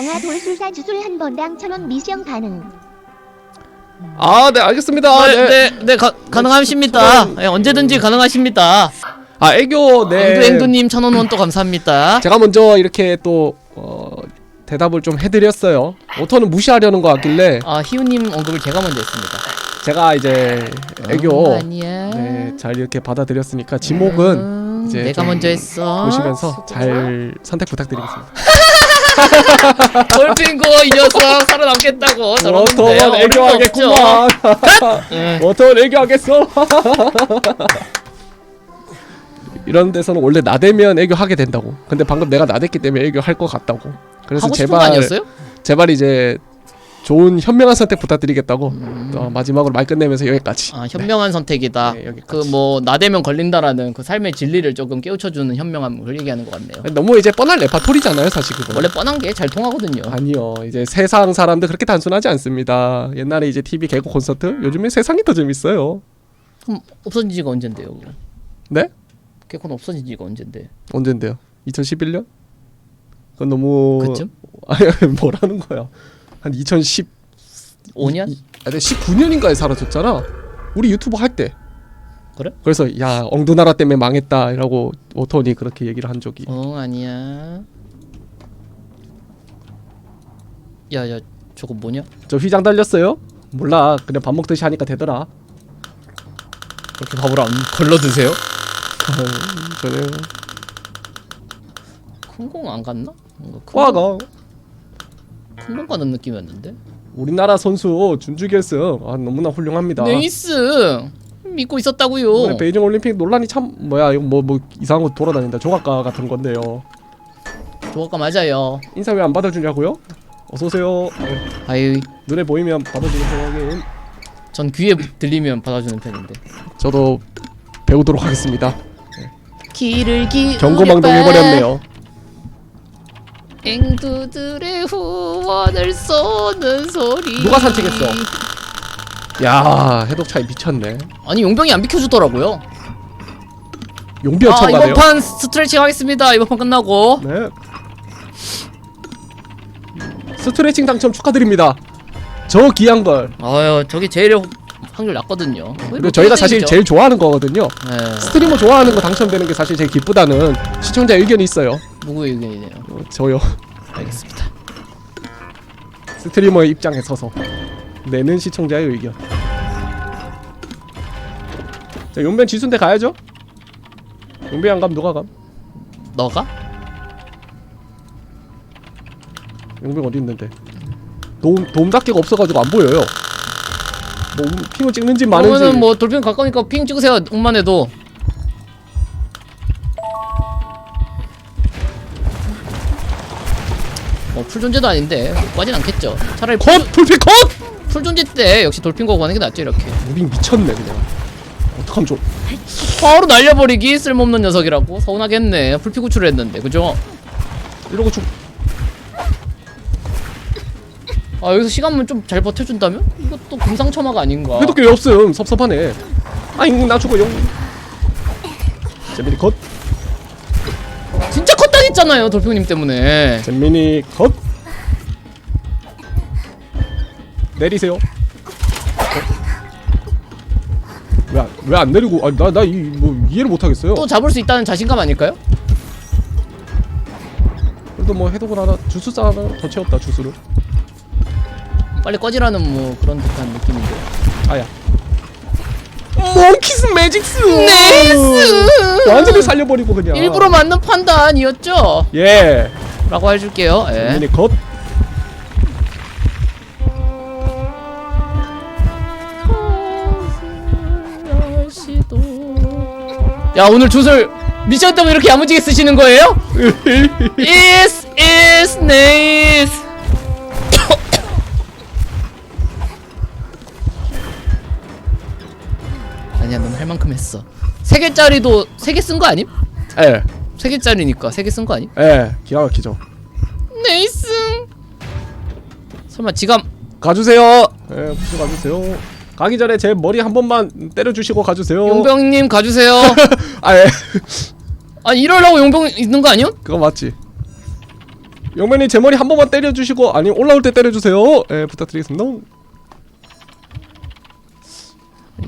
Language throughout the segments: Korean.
엉아 돌술사 주술 한 번당 천원 미션 가능. 아, 네, 알겠습니다. 네, 네. 네, 네, 가, 가능하십니다. 네, 언제든지 가능하십니다. 아, 애교, 네. 앵두 앵두님 천원 원또 감사합니다. 제가 먼저 이렇게 또, 어, 대답을 좀 해드렸어요. 오토는 무시하려는 거 같길래, 아 희우님 언급을 제가 먼저 했습니다. 제가 이제 애교, 어, 아니야. 네, 잘 이렇게 받아들였으니까, 지목은 음, 이제 내가 좀 먼저 했어. 보시면서 잘 선택 부탁드리겠습니다. 돌핑고 이 녀석 살아남겠다고 저러는데 어림도 애교하겠구만. 없죠. 응. 오토는 애교하겠어. 이런 데서는 원래 나대면 애교하게 된다고. 근데 방금 내가 나댔기 때문에 애교할 것 같다고. 그래서 하고 싶은 거 제발 아니었어요? 제발 이제 좋은 현명한 선택 부탁드리겠다고. 음. 어, 마지막으로 말 끝내면서 여기까지. 아 현명한 선택이다. 네, 여기까지. 그 뭐 나대면 걸린다라는 그 삶의 진리를 조금 깨우쳐주는 현명함을 얘기하는 것 같네요. 너무 이제 뻔한 레파토리잖아요, 사실 그거. 원래 뻔한 게 잘 통하거든요. 아니요. 이제 세상 사람들 그렇게 단순하지 않습니다. 옛날에 이제 TV 개그 콘서트, 요즘에 세상이 더 재밌어요. 그럼 없어진 지가 언젠데요? 그럼? 네? 개콘 없어진 지가 언젠데? 언젠데요? 2011년? 그건 너무 그쯤? 아니 뭐라는 거야? 한 2010, 5년? 이- 아니 19년인가에 사라졌잖아. 우리 유튜브 할 때. 그래? 그래서 야 엉두나라 때문에 망했다라고 오토니 그렇게 얘기를 한 적이. 어 아니야. 야야 저거 뭐냐? 저 휘장 달렸어요? 몰라. 그냥 밥 먹듯이 하니까 되더라. 그렇게 밥을 안 걸러 드세요? 전혀 큰공 안 갔나? 뭔가 큰 과가 공 가는 느낌이었는데. 우리나라 선수 준주 결승 아, 너무나 훌륭합니다. 네이스 믿고 있었다고요. 이번에 베이징 올림픽 논란이 참 뭐야 이거 뭐뭐 이상한 거 돌아다닌다 조각가 같은 건데요. 조각가 맞아요. 인사 왜 안 받아주냐고요? 어서 오세요. 어, 아유 눈에 보이면 받아주는 편하긴. 전 귀에 들리면 받아주는 편인데. 저도 배우도록 하겠습니다. 길을 기 경고망동 해버렸네요. 앵두들의 후원을 쏘는 소리. 누가 산책했어? 야 해독 차이 미쳤네. 아니 용병이 안 비켜주더라고요. 용비어 아 첨가네요. 이번 판 스트레칭 하겠습니다. 이번 판 끝나고. 네. 스트레칭 당첨 축하드립니다. 저 귀한 걸. 아유 저게 제일 확률 낮거든요. 그리고 저희가 사실 제일 좋아하는 거거든요. 네. 스트리머 좋아하는 거 당첨되는 게 사실 제일 기쁘다는 시청자 의견이 있어요. 누구 의견이네요. 어, 저요. 알겠습니다. 스트리머의 입장에 서서 내는 시청자의 의견. 자, 용변 지순대 가야죠. 용변 안 가면 누가 감? 너가? 용변 어디 있는데? 도움 도움닫기가 없어가지고 안 보여요. 뭐 음, 핑을 찍는지 마는지. 그러면은 뭐 돌핀 가까우니까 핑 찍으세요. 응만 해도. 뭐 풀존재도 아닌데 빠진 않겠죠. 차라리 풀, 컷 풀피 컷. 풀존재 때 역시 돌핀 거고 하는 게 낫죠 이렇게. 무빙 미쳤네 그냥. 어떡하면 좀. 바로 날려버리기 쓸모없는 녀석이라고 서운하겠네. 풀피 구출을 했는데 그죠? 이러고 좀 아 여기서 시간만 좀 잘 버텨준다면 이것도 금상첨화가 아닌가. 해독 게 없음 섭섭하네. 아잉 나 죽어 용. 재민이 컷. 진짜 컸다했잖아요 돌핀님 때문에. 잼민이 컷 내리세요 왜왜 안 내리고 아니 나나 이 뭐 이해를 못 하겠어요 또 잡을 수 있다는 자신감 아닐까요? 그래도 뭐 해독을 하나 주스사 하나 더 채웠다 주스를 빨리 꺼지라는 뭐 그런 듯한 느낌인데. 아야 몽키스 매직스 네이스! 완전히 살려버리고 그냥 일부러 맞는 판단이었죠? 예 라고 해줄게요. 예. 컷야 오늘 주술 미션 때문에 이렇게 야무지게 쓰시는 거예요? is is nice. 아니야 넌할 만큼 했어. 세 개짜리도 세 개 쓴 거 아님? 예, 세 개짜리니까 세 개 쓴 거 아님? 예, 기가 막히죠. 네이스. 설마 지갑 가주세요. 예, 부스 가주세요. 가기 전에 제 머리 한 번만 때려주시고 가주세요. 용병님 가주세요. 아, 예. 아니 이러려고 용병 있는 거 아니요? 그거 맞지. 용변님 제 머리 한 번만 때려주시고 아니 올라올 때 때려주세요. 예 부탁드리겠습니다.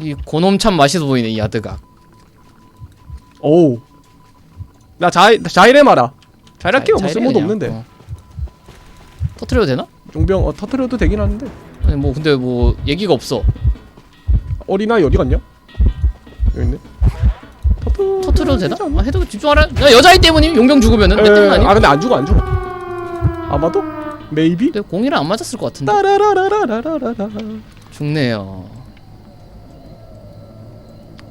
이 고놈 참 맛있어 보이네 이 야드가 오우. 나 자이 자이래 마라. 자이랄게요. 자- 뭐 쓸모도 그냥. 없는데. 어. 터트려도 되나? 용병 어, 터트려도 되긴 하는데 아니 뭐 근데 뭐 얘기가 없어 어린아이 어디 갔냐? 여기 있네. 터트... 터트려도 되나? 아 해도 집중하라 야 여자아이 때문이면 용병 죽으면은 내 때문 에, 아니야? 아 근데 안 죽어 안 죽어. 아마도? 메이비? 근데 공이랑 안 맞았을 것 같은데 따라라라라라라라. 죽네요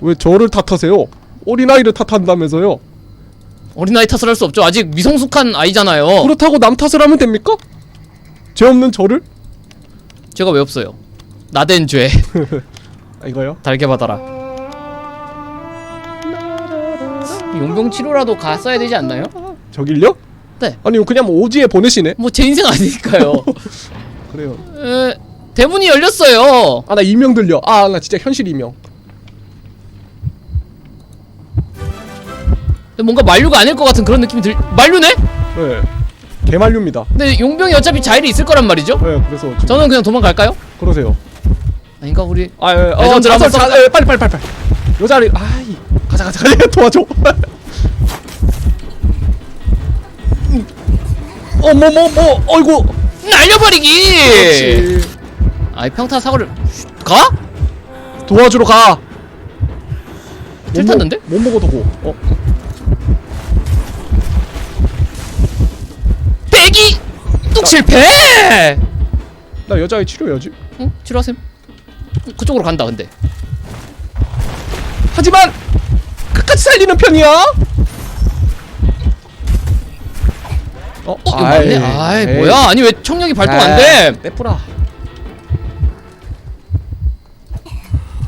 왜 저를 탓하세요? 어린아이를 탓한다면서요? 어린아이 탓을 할 수 없죠 아직 미성숙한 아이잖아요 그렇다고 남 탓을 하면 됩니까? 죄 없는 저를? 죄가 왜 없어요 나댄 죄 아, 이거요? 달게 받아라 용병 치료라도 갔어야 되지 않나요? 저길요? 네. 아니 그냥 뭐 오지에 보내시네? 뭐 제 인생 아니니까요 그래요 에, 대문이 열렸어요 아 나 이명 들려 아 나 진짜 현실 이명 뭔가 만류가 아닐 것 같은 그런 느낌이 들 만류네? 네 개만류입니다 근데 용병이 어차피 자일이 있을 거란 말이죠? 네 그래서 지금 저는 그냥 도망갈까요? 그러세요 아닌가 우리 아 예, 어, 레전드를 한번 자, 예, 빨리 빨리 빨리 빨리 요 자리 아이 가자 가자 가자 도와줘 어 뭐 뭐 뭐 어이구 날려버리기 그렇지 아이 평타 사고를 가? 도와주러 가줄 탔는데? 못 먹어도 고 어? 빼기 뚝 실패! 나 여자애 치료해야지. 응? 치료하셈. 그쪽으로 간다 근데. 하지만 끝까지 살리는 편이야. 어? 어 이거 맞네. 아이 뭐야? 아니 왜 청력이 발동 안돼? 빼뿌라.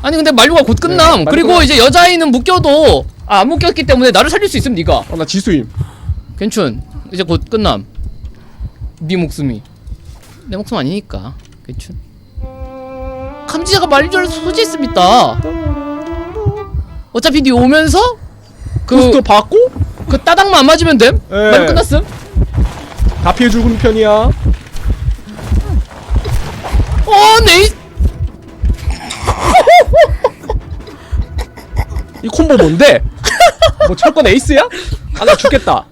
아니 근데 만류가 곧 끝남. 네, 그리고 이제 여자아이는 묶여도 아, 안 묶였기 때문에 나를 살릴 수 있음 니가. 어나 지수임. 괜춘. 이제 곧 끝남 네 목숨이 내 목숨 아니니까 괜춘 감지자가 만류를 소지했습니다 어차피 니 오면서 그, 부스터 받고 그 따닥만 안 맞으면 됨? 예. 만류 끝났음? 다 피해 주는 편이야 어 네이 이 콤보 뭔데? 뭐 철권 에이스야? 아 나 죽겠다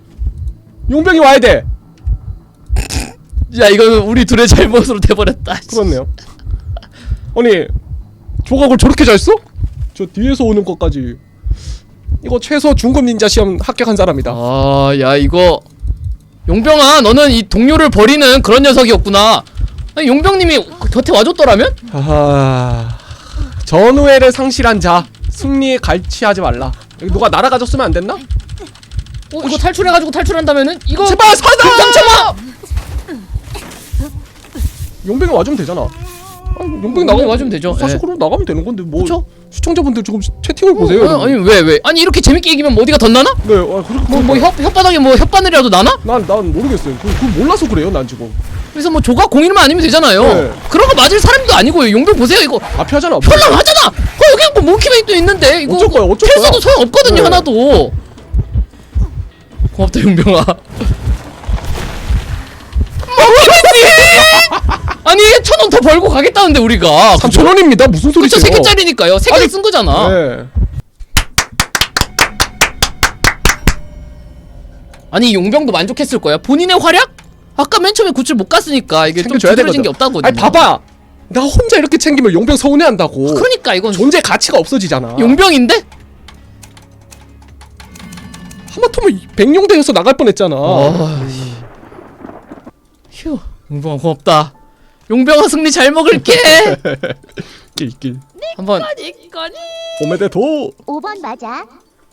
용병이 와야 돼 야 이거 우리 둘의 잘못으로 돼버렸다 그렇네요 아니 조각을 저렇게 잘 써? 저 뒤에서 오는 것까지 이거 최소 중급 닌자 시험 합격한 사람이다 아야 이거 용병아 너는 이 동료를 버리는 그런 녀석이었구나 아니, 용병님이 곁에 와줬더라면? 아하 전우회를 상실한 자 승리에 갈취하지 말라 여기 누가 날아가졌으면 안 됐나? 어 이거 탈출해가지고 탈출한다면은 이거 제발 사다! 금상 참아! 용병이 와주면 되잖아 아, 용병이 용병이 나가면 와주면 되죠. 사실 예. 그럼 나가면 되는 건데 뭐 그쵸? 시청자분들 조금 채팅을 보세요 어, 여러분. 아니 왜 왜? 아니 이렇게 재밌게 이기면 뭐 어디가 더 나나? 네, 아, 그렇, 뭐뭐 혓 혓바닥에 뭐 혓바늘이라도 나나? 난, 난 모르겠어요. 그, 그 몰라서 그래요, 난 지금. 그래서 뭐 조각 공일만 아니면 되잖아요. 네. 그런 거 맞을 사람도 아니고요. 용병 보세요 이거 앞에 하잖아. 편랑 하잖아. 어 여기 뭐 몽키맨도 있는데 이거 어쩔 거야, 어쩔 거야. 필수도 소용 없거든요 네. 하나도. 고맙다 용병아. 몽키맨님! 아니 천 원 더 벌고 가겠다는데 우리가. 3,000원입니다. 무슨 그쵸 소리세요? 세 개짜리니까요. 세개 아니, 쓴 거잖아. 네. 아니 용병도 만족했을 거야. 본인의 활약? 아까 맨 처음에 구출 못 갔으니까 이게 좀 챙겨줘야 두드러진 되거든. 게 없다거든요. 아니, 봐봐. 나 혼자 이렇게 챙기면 용병 서운해한다고. 그러니까 이건 존재 가치가 없어지잖아. 용병인데? 하마터면 백룡대에서 나갈 뻔했잖아. 어. 휴, 용병아 고맙다. 용병아 승리 잘 먹을게. 낄낄. 한번 오메데토. 5번 맞아?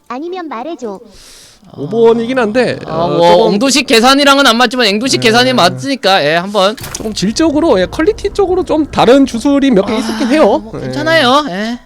아니면 말해줘. 5번이긴 한데 아, 어, 뭐 조금, 엉도식 계산이랑은 안 맞지만 앵도식 계산이 맞으니까 예 한번 조금 질적으로 예, 퀄리티 쪽으로 좀 다른 주술이 몇 개 있었긴 해요. 뭐 예. 괜찮아요. 예.